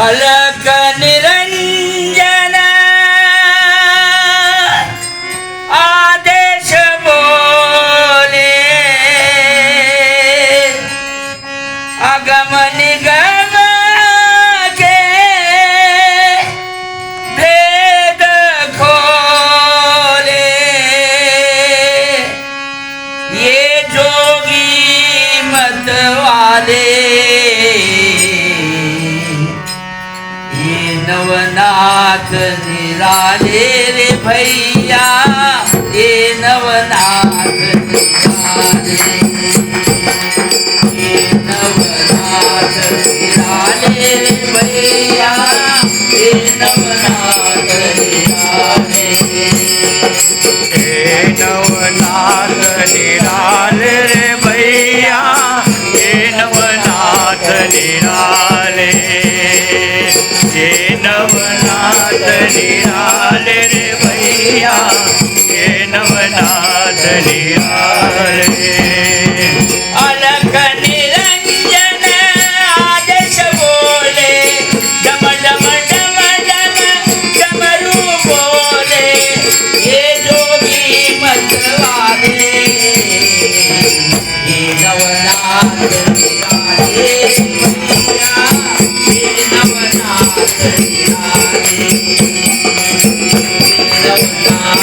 अलक निरंजन। आदेश बोले। अगम निगम के भेद खोले। ये जोगी मत वाले। नवनाथ निराले रे भैया ये नवनाथ निराले। ये नवनाथ निराले रे भैया ये नवनाथ निराले। हे नवनाथ निराले। हे नवनाथ निराले रे भैया। हे नवनाथ निराले अलग निरंजन आदेश बोले डम डम डम डम डमरू बोले ये जोगी मतवाले ये नवनाथ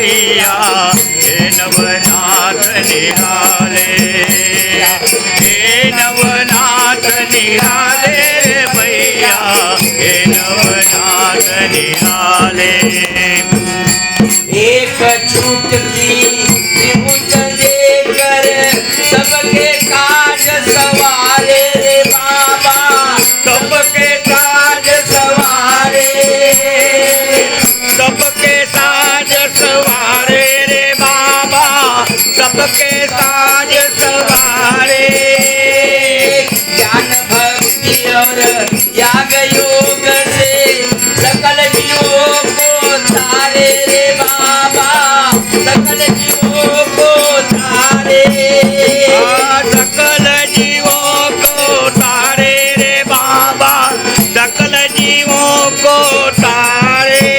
હરિયા હે નવનાથ નિહાલે હે નવનાથ નિહાલે ભૈયા હે નવનાથ નિહાલે એક છૂટકી सबके साज सवारे। ज्ञान भक्ति और याग योग से सकल जीवों को तारे रे बाबा, सकल जीवों को तारे सकल जीवों को तारे रे बाबा, सकल जीवों को तारे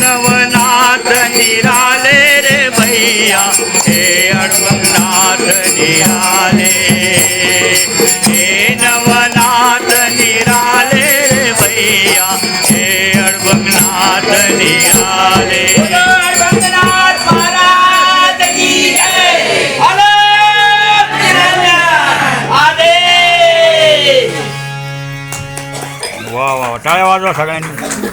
नवनाथ निराले रे भैया हे अडवनाथ निराले. हे निराले भैया हे अडवनाथ निराले. 加油啊！热，杀干净。